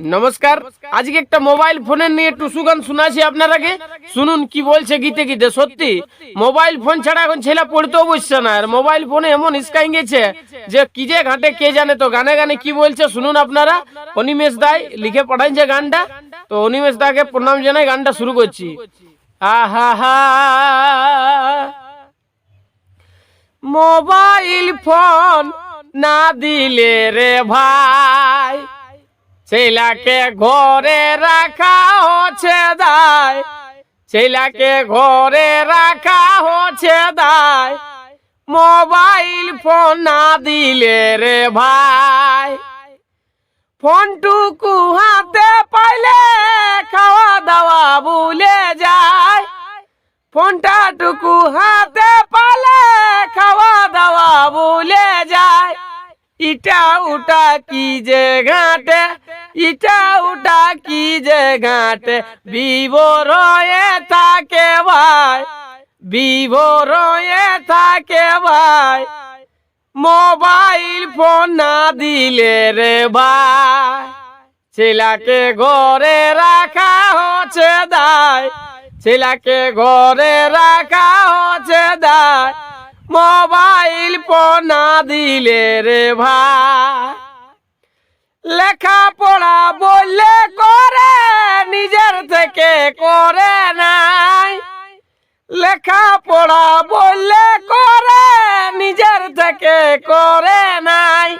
নমস্কার। আজকে একটা মোবাইল ফোনের নিয়ে টুসু গান শোনাছি আপনারাকে। শুনুন কি বলছে গীতে গীতে, সত্যি। মোবাইল ফোন ছাড়া এখন ছেলে পড়তেও বসছে না। আর মোবাইল ফোনে এমন স্কাই গেছে যে কি যে ঘাটে, কে জানে তো গানে গানে কি বলছে, শুনুন আপনারা। অনিমেষ দাই লিখে পাঠাইছে গানটা। তো অনিমেষ দাকে প্রণাম জানাই, গানটা শুরু করছি। আহা হা মোবাইল ফোন না দিলে রে ভাই ছেলাকে ঘরে রাখা হচ্ছে দায়। ছেলাকে ঘরে রাখা হচ্ছে দায়। মোবাইল ফোন না দিলে রে ভাই। ফোনটুকু হাতে পাইলে খাওয়া দাওয়া ভুলে যায়। ফোনটা টুকু হাতে ইটা উটা কি যে ঘাটে? ইটা উটা কি যে ঘাটে? বিবরয়ে থাকে ভাই, বিবরয়ে থাকে ভাই। মোবাইল ফোন না দিলে রে ভাই, ছেলাকে ঘরে রাখা হচ্ছে দায়। ছেলাকে ঘরে রাখা হচ্ছে দায়। মোবাইল ফোন না দিলে রে ভাই। লেখা পড়া বললে করে, নিজের থেকে করে নাই। লেখা পড়া বললে করে, নিজের থেকে করে নাই।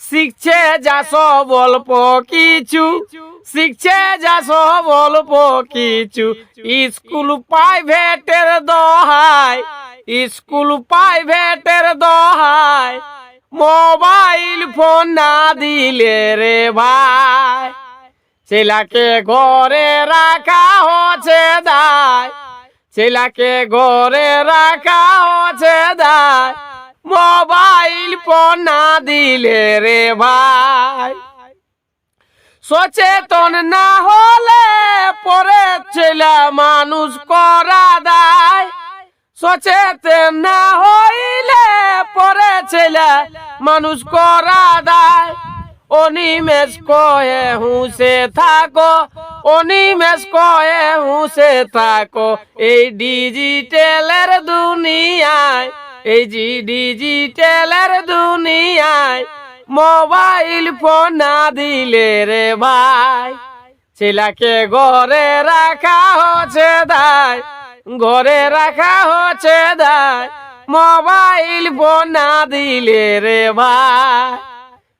শিখছে যা সব অল্প কিছু। শিখছে যা সব অল্প কিছু স্কুল প্রাইভেটের দহাই স্কুল প্রাইভেটের দহাই মোবাইল ফোন না দিলে রে ভাই, ছেলাকে ঘরে রাখা হচ্ছে দায়। ছেলাকে ঘরে রাখা হচ্ছে দায়। মোবাইল ফোন না দিলে রে ভাই। সচেতন না হলে পরে ছেলে মানুষ করা দায়। সচেতন না হইলে পরে ছেলে মানুষ করা দায়। অনিমেষ কয়ে হুসে থাকো, অনিমেষ কয়ে হুসে থাকো। এই ডিজিটালের দুনিয়ায়, এই জি ডিজিটালের দুনিয়ায় মোবাইল ফোন না দিলে রে ভাই। ছেলাকে ঘরে রাখা হচ্ছে দায় ঘরে রাখা হচ্ছে দায় মোবাইল ফোন না দিলে রে ভাই।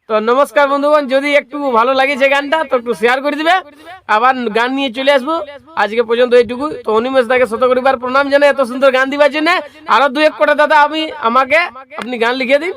তো নমস্কার বন্ধুগণ, যদি একটু ভালো লাগেছে গানটা, তো একটু শেয়ার করে দিবে। আবার গান নিয়ে চলে আসব। আজকে পর্যন্ত এইটুকু। তো অনিমেষ দাকে শত করিবার প্রণাম জানাই এত সুন্দর গান দিবার জন্য। আরও দু এক কটা দাদা আমি, আমাকে আপনি গান লিখে দিন।